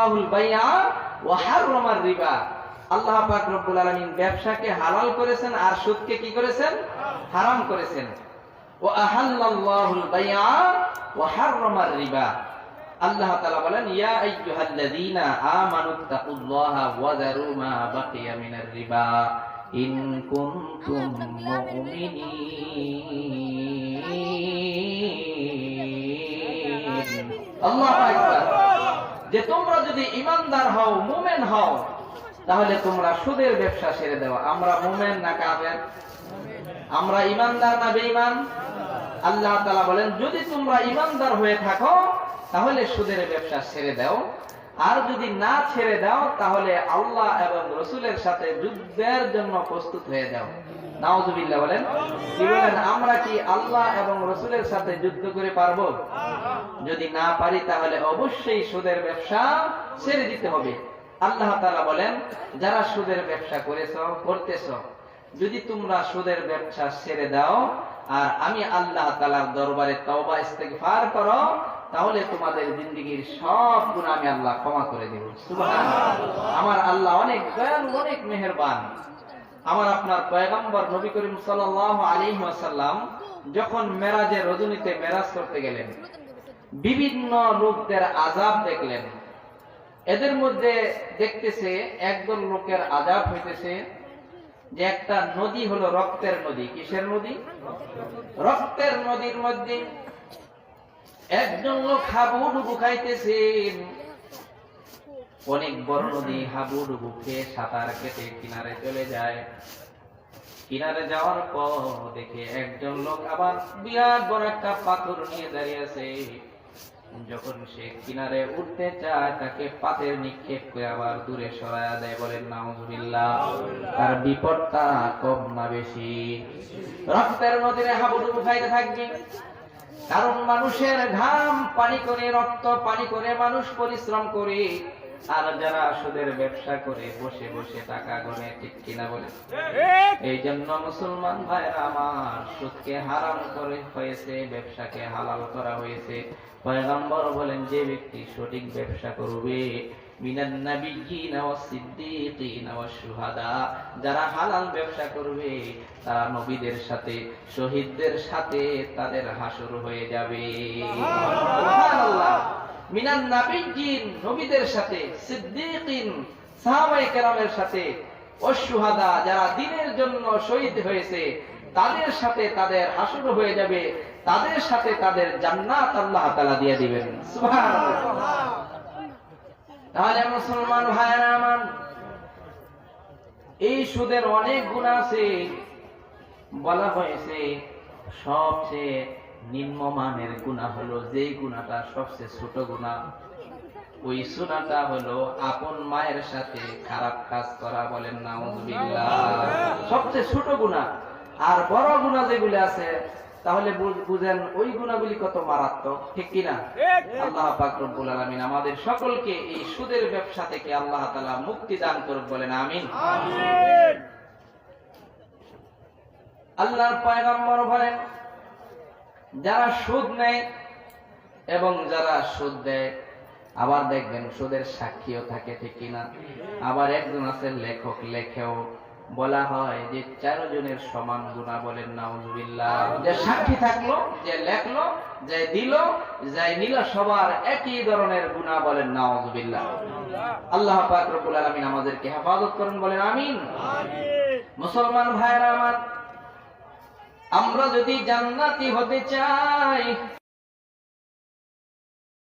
আহাল্লাল্লাহুল বাইআ ওয়া হাররামার রিবা। আল্লাহ পাক রব্বুল আলামিন ব্যবসাকে হালাল করেছেন আর সুদকে কি করেছেন? হারাম করেছেন। ওয়া আহাল্লাল্লাহুল বাইআ ওয়া হাররামার রিবা। আল্লাহ তাআলা বলেন, ইয়া আইয়ুহাল্লাযীনা আমানুত্তাকুল্লাহা ওয়া যারু মা বাকিয়া মিনার রিবা। ইন কুনতুম মুমিনিন। আল্লাহু আকবার। যে তোমরা যদি ইমানদার হও, মুমেন হও, তাহলে তোমরা সুদের ব্যবসা ছেড়ে দাও। আমরা মুমেন না কাফের? আমরা ইমানদার না বেঈমান? আল্লাহ তাআলা বলেন, যদি তোমরা ইমানদার হয়ে থাকো, তাহলে সুদের ব্যবসা ছেড়ে দাও। আর যদি না ছেড়ে দাও, তাহলে আল্লাহ এবং রসুলের সাথে যুদ্ধের জন্য প্রস্তুত হয়ে যাও। বলেন কি বলেন আমরা কি আল্লাহ এবং রসুলের সাথে যুদ্ধ করে যদি না পারি, তাহলে অবশ্যই সুদের ব্যবসা ছেড়ে দিতে হবে। আল্লাহ তাআলা বলেন, যারা সুদের ব্যবসা করেছ, করতেছ, যদি তোমরা সুদের ব্যবসা ছেড়ে দাও, আর আমি আল্লাহ তাআলার দরবারে তওবা, ইস্তেগফার করো, তাহলে তোমাদের জিন্দগির সব গুণ আমি আল্লাহ ক্ষমা করে দেব। আমার আল্লাহ অনেক অনেক মেহেরবান। আমার আপনার পয়গম্বর নবী করিম সাল্লাল্লাহু আলাইহি ওয়াসাল্লাম যখন মেরাজে রজনীতে মেরাজ করতে গেলেন, বিভিন্ন লোকদের আজাব দেখলেন। এদের মধ্যে দেখতেছে, একদল লোকের আজাব হইতেছে যে একটা নদী হলো রক্তের নদী। কিসের নদী? রক্তের নদীর মধ্যে একজন লোক হাবুডুবু খাইতেছেন। অনেক বড় নদী হাবুডুবু খেয়ে সাঁতার কেটে কিনারে চলে যায়। কিনারে যাওয়ার পর দেখে একজন লোক আবার বিরাট বড় একটা পাথর নিয়ে দাঁড়িয়ে আছে। যখন সে কিনারে উঠতে চায়, তাকে পাতের নিক্ষেপ করে আবার দূরে সরায়া দেয়, বলেন, নাউজুবিল্লাহ, তার বিপদটা কম না বেশি। রক্তের নদীরে হাবুডুবু খাইতে থাকবে। কারণ মানুষের ঘাম পানি করে, রক্ত পানি করে মানুষ পরিশ্রম করে। আর যারা সুদের ব্যবসা করে, বসে বসে টাকা গনে ঠিক কিনা বলে। এই জন্য মুসলমান ভাইরা আমার সুদকে হারাম করে হয়েছে, ব্যবসাকে হালাল করা হয়েছে। পয়গম্বর বলেন, যে ব্যক্তি সঠিক ব্যবসা করবে যারা হালাল ব্যবসা করবে, তারা নবীদের সাথে, শহীদদের সাথে তাদের হাসর হয়ে যাবে। মিনান নাবিয়্যিন, নবীদের সাথে, সিদ্দীকিন, সাহাবায়ে কেরামের সাথে ওয়াস শুহাদা যারা দ্বীনের জন্য শহীদ হয়েছে, তাদের সাথে তাদের হাসর হয়ে যাবে, তাদের সাথে তাদের জান্নাত আল্লাহ তাআলা দিয়ে দিবেন। তাহলে মুসলমান ভাইয়েরা আমার, এই সুদের অনেক গুণ আছে। বলা হয়েছে সবচেয়ে নিম্নমানের গুণা হলো যে গুণাটা সবচেয়ে ছোট গুণা। ওই সুনাটা হলো আপন মায়ের সাথে খারাপ কাজ করা বলেন না সবচেয়ে ছোট গুণা। আর বড় গুণা যেগুলো আছে, তাহলে বুঝেন ওই গুণাগুলি কত মারাত্মক, ঠিক কিনা? আল্লাহ পাক আমাদের সকলকে এই সুদের ব্যবসা থেকে আল্লাহ তাআলা মুক্তি দান করুক বলেন আমিন। আল্লাহর পয়গম্বর বলেন যারা সুদ নেয় এবং যারা সুদ দেয় আবার দেখবেন সুদের সাক্ষীও থাকে ঠিক কিনা আবার একজন আছে লেখক লেখেও বলা হয় যে চারো জনের সমান গুণা বলেন নাউজুবিল্লাহ। যে সাক্ষী থাকল যে লেখলো যে দিল যে নিল সবার একই ধরনের গুণা বলেন নাউজুবিল্লাহ। আল্লাহ পাক রব্বুল আলামিন আমাদেরকে হেফাজত করেন বলেন আমিন। মুসলমান ভাইরা আমার আমরা যদি জান্নাতি হতে চাই